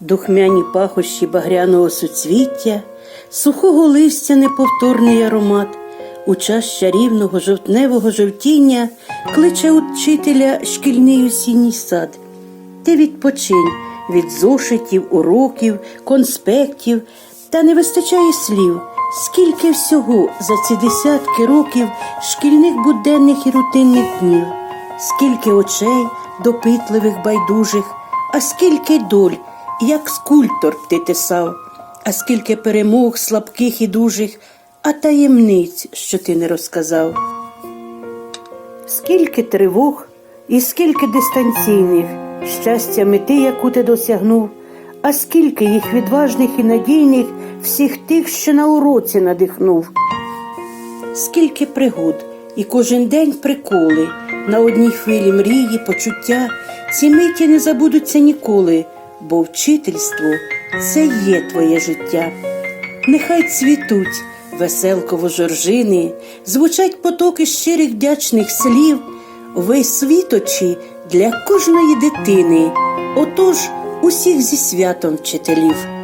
духмяні пахощі багряного суцвіття, сухого листя неповторний аромат, у час чарівного жовтневого жовтіння кличе учителя шкільний осінній сад. Ти відпочинь від зошитів, уроків, конспектів, та не вистачає слів, скільки всього за ці десятки років шкільних буденних і рутинних днів, скільки очей допитливих, байдужих, а скільки доль, як скульптор ти тесав, а скільки перемог слабких і дужих, а таємниць, що ти не розказав. Скільки тривог і скільки дистанційних щастя мети, яку ти досягнув, а скільки їх відважних і надійних всіх тих, що на уроці надихнув. Скільки пригод і кожен день приколи, на одній хвилі мрії, почуття, ці миті не забудуться ніколи, бо вчительство це є твоє життя. Нехай цвітуть веселково жоржини, звучать потоки щирих вдячних слів, весь світочі для кожної дитини, отож усіх зі святом вчителів.